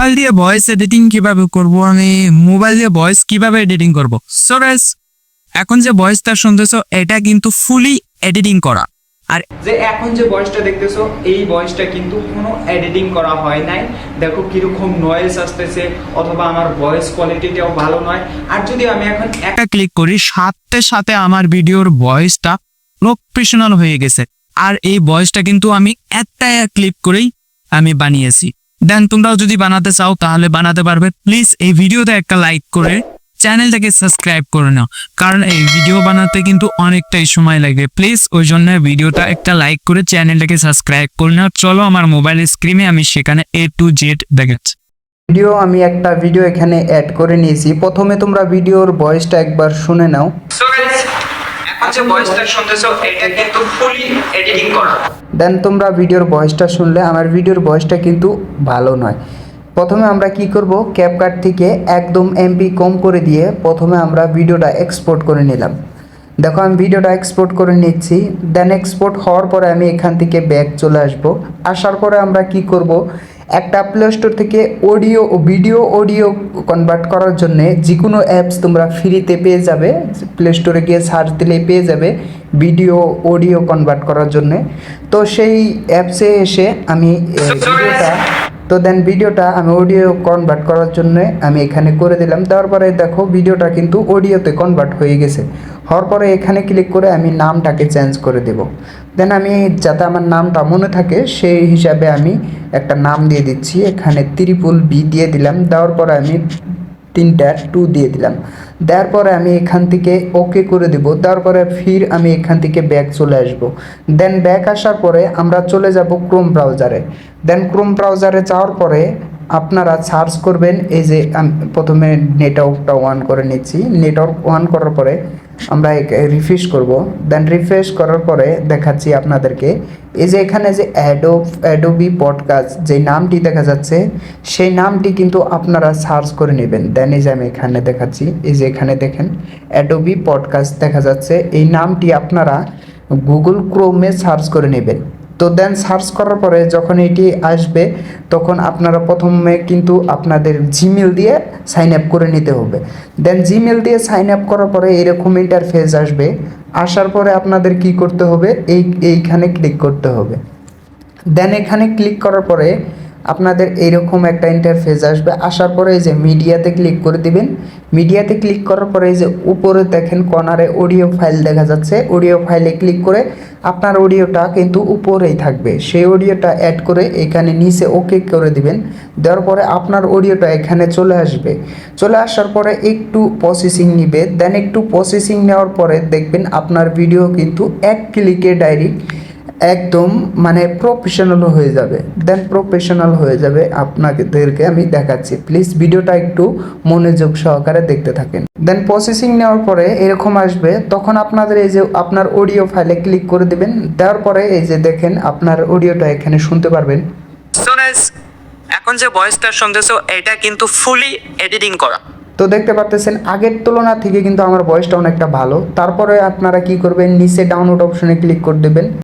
Mobile দিয়ে voice editing কীভাবে করব? আমি মোবাইল দিয়ে ভয়েস কীভাবে এডিটিং করব? সো গাইস এখন যে ভয়েসটা শুনতেছো এটা কিন্তু ফুলি এডিটিং করা। আর যে এখন যে ভয়েসটা দেখতেছো এই ভয়েসটা কিন্তু কোনো এডিটিং করা হয় নাই। দেখো কীরকম নয়েজ আসতেছে অথবা আমার ভয়েস কোয়ালিটিটাও ভালো নয়। আর যদি আমি এখন একটা ক্লিক করি সাথে সাথে আমার ভিডিওর ভয়েসটা প্রফেশনাল হয়ে গেছে। আর এই ভয়েসটা কিন্তু আমি একটা ক্লিক করেই আমি বানিয়েছি। দেন তোমরাও যদি বানাতে চাও তাহলে বানাতে পারবে। প্লিজ এই ভিডিওতে একটা লাইক করে চ্যানেলটাকে সাবস্ক্রাইব করে নাও। কারণ এই ভিডিও বানাতে কিন্তু অনেকটাই সময় লাগবে প্লিজ ওই জন্য ভিডিওটা একটা লাইক করে চ্যানেলটাকে সাবস্ক্রাইব করে নাও। চলো আমার মোবাইল স্ক্রিনে আমি সেখানে এ টু জেড দেখাচ্ছি। ভিডিও আমি একটা ভিডিও এখানে অ্যাড করে নিয়েছি। প্রথমে তোমরা ভিডিওর ভয়েসটা একবার শুনে নাও। So guys, এখন যে ভয়েসটা শুনতেছো এটা কিন্তু ফুলি এডিটিং করা। দেন তোমরা ভিডিওর ভয়েসটা শুনলে, আমার ভিডিওর ভয়েসটা কিন্তু ভালো নয়। প্রথমে আমরা কি করব? ক্যাপকাট থেকে একদম এমপি কম করে দিয়ে প্রথমে আমরা ভিডিওটা এক্সপোর্ট করে নিলাম। দেখো, আমি ভিডিওটা এক্সপোর্ট করে নিচ্ছি। দেন এক্সপোর্ট হওয়ার পরে আমি এখান থেকে ব্যাক চলে আসব। আসার পরে আমরা কি করব? একটা প্লে স্টোর থেকে অডিও ও ভিডিও অডিও কনভার্ট করার জন্যে যে কোনো অ্যাপস তোমরা ফ্রিতে পেয়ে যাবে। প্লে স্টোরে গিয়ে সার্চ দিলেই পেয়ে যাবে ভিডিও অডিও কনভার্ট করার জন্যে। তো সেই অ্যাপসে এসে আমি ভিডিওটা তো দেন ভিডিওটা আমি অডিও কনভার্ট করার জন্য আমি এখানে করে দিলাম। দেওয়ার পরে দেখো ভিডিওটা কিন্তু অডিওতে কনভার্ট হয়ে গেছে। হওয়ার পরে এখানে ক্লিক করে আমি নামটাকে চেঞ্জ করে দেব। দেন আমি যাতে আমার নামটা মনে থাকে সেই হিসাবে আমি একটা নাম দিয়ে দিচ্ছি, এখানে ত্রিপুল বি দিয়ে দিলাম, দেওয়ার পরে আমি তিনটা টু দিয়ে দিলাম। দেওয়ার পরে আমি এখান থেকে ওকে করে দেব, দেওয়ার পরে ফির আমি এখান থেকে ব্যাক চলে আসব। দেন ব্যাক আসার পরে আমরা চলে যাব ক্রোম ব্রাউজারে দেন ক্রোম ব্রাউজারে যাওয়ার পরে আপনারা সার্চ করবেন, এই যে আমি প্রথমে নেটওয়ার্কটা অন করে নিচ্ছি। নেটওয়ার্ক অন করার পরে আমরা রিফ্রেশ করব। দেন রিফ্রেশ করার পরে দেখাচ্ছি আপনাদেরকে। এই যে এখানে যে অ্যাডো অ্যাডোবি পডকাস্ট যে নামটি দেখা যাচ্ছে, সেই নামটি কিন্তু আপনারা সার্চ করে নেবেন। দেন এই যে আমি এখানে দেখাচ্ছি, এই যে এখানে দেখেন অ্যাডোবি পডকাস্ট দেখা যাচ্ছে। এই নামটি আপনারা গুগল ক্রোমে সার্চ করে নেবেন। তো দেন সার্চ করার পরে যখন এটি আসবে, তখন আপনারা প্রথমে কিন্তু আপনাদের জিমেল দিয়ে সাইন আপ করে নিতে হবে। দেন জিমেল দিয়ে সাইন আপ করার পরে এরকম ইন্টারফেস আসবে। আসার পরে আপনাদের কি করতে হবে? এই, এইখানে ক্লিক করতে হবে। দেন এখানে ক্লিক করার পরে আপনাদের এইরকম একটা ইন্টারফেস আসবে। আসার পরে এই যে মিডিয়াতে ক্লিক করে দিবেন। মিডিয়াতে ক্লিক করার পরে এই যে উপরে দেখেন কর্নারে অডিও ফাইল দেখা যাচ্ছে। অডিও ফাইলে ক্লিক করে আপনার অডিওটা কিন্তু উপরেই থাকবে। সেই অডিওটা অ্যাড করে এখানে নিচে ওকে করে দিবেন। দেওয়ার পরে আপনার অডিওটা এখানে চলে আসবে। চলে আসার পরে একটু প্রসেসিং নিবে। দেন একটু প্রসেসিং নেওয়ার পরে দেখবেন আপনার ভিডিও কিন্তু এক ক্লিকে ডাইরেক্ট একদম মানে প্রফেশনাল হয়ে যাবে। দেন প্রফেশনাল হয়ে যাবে আপনাদেরকে আমি দেখাচ্ছি। প্লিজ ভিডিওটা একটু মনোযোগ সহকারে দেখতে থাকেন। দেন প্রসেসিং নেওয়ার পরে এরকম আসবে তখন আপনাদের এই যে আপনার অডিও ফাইলে ক্লিক করে দিবেন। দেওয়ার পরে এই যে দেখেন আপনার অডিওটা এখানে শুনতে পারবেন। এখন যে ভয়েসটা শুনতেছো এটা কিন্তু ফুলি এডিটিং করা। তো দেখতে পারতেছেন আগের তুলনা থেকে কিন্তু আমার ভয়েসটা অনেকটা ভালো। তারপরে আপনারা কি করবেন নিচে ডাউনলোড অপশনে ক্লিক করে দেবেন।